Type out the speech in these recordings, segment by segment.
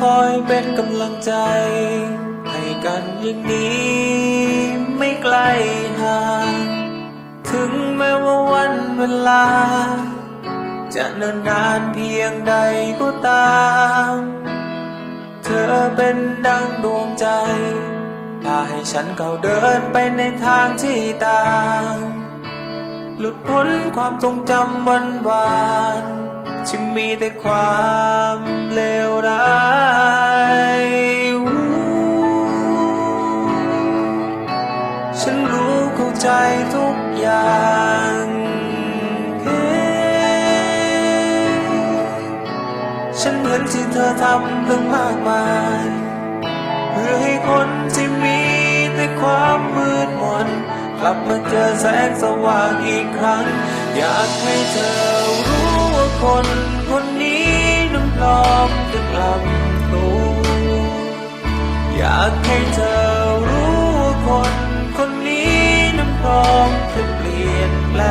คอยเป็นกำลังใจ ให้กันอย่างนี้ ไม่ไกลห่างถึงแม้ว่าวันเวลา จะเนิ่นนานเพียงใดก็ตาม เธอเป็นดังดวงใจพาให้ฉันก้าวเดินไปในทางที่ต่าง หลุดพ้นความทรงจำวันวาน ที่มีแต่ความเลวร้ายฉันรู้เข้าใจทุกอย่างฉันเห็นที่เธอทำตั้งมากมาย เพื่อให้คนที่มีแต่ความมืดมนกลับมาเจอแสงสว่างอีกครั้ง อยากให้เธอรู้ คนคนนี้นั้นพร้อมจะกลับตัว อยากให้เธอรู้คนคนนี้นั้นพร้อมจะเปลี่ยนแปล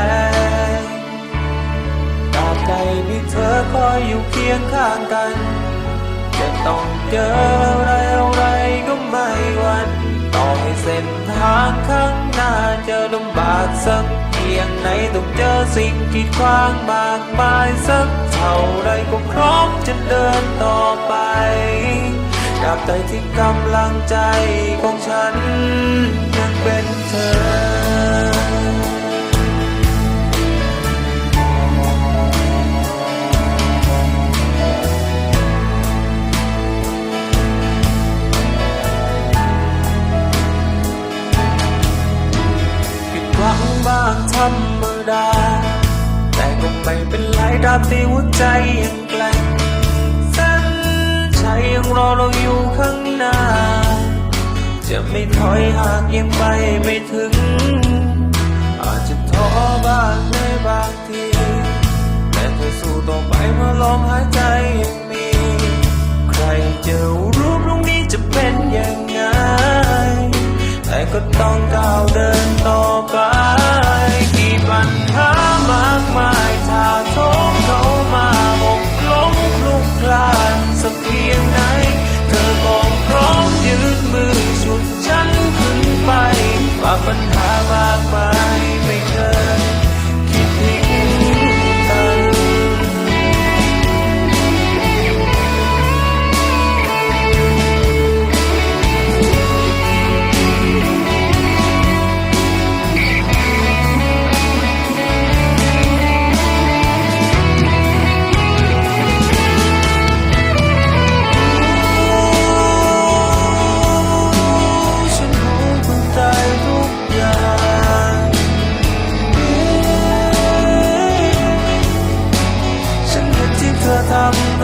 งตราบใดมีเธอคอยอยู่เคียงข้างกัน จะต้องเจออะไรอะไรก็ไม่หวันต่อให้เส้นทางข้างหน้าจะลำบากสัก ยงไหนต้องเจอสิ่งที่ขวางมากมายสักเท่าไรก็พร้อมจะเดินต่อไปตราบใดที่กำลังใจของฉันยังเป็นเธอ ธรรมดา แต่ก็ไม่เป็นไรตราบที่หัวใจยังแกลงเส้นชัยยังรอเราอยู่ข้างหน้า จะไม่ถอยหากยังไปไม่ถึง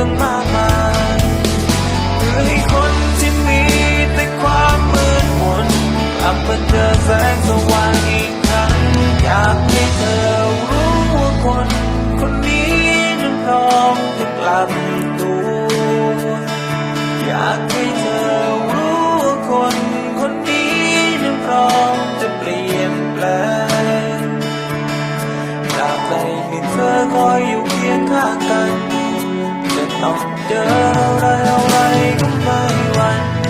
ตั้งมากมายเพื่อให้คนที่มีแต่ความมืดมนกลับมาเจอแสงสว่างอีกครั้งอยากให้เธอรู้ว่าคน คนนี้นั้นพร้อมจะกลับตัว อยากให้เธอรู้ว่าคน คนนี้นั้นพร้อมจะเปลี่ยนแปลงตราบใดที่เธอคอยอยู่เคียงข้างกัน ต้องเจออะไรอะไรก็ไม่หวัน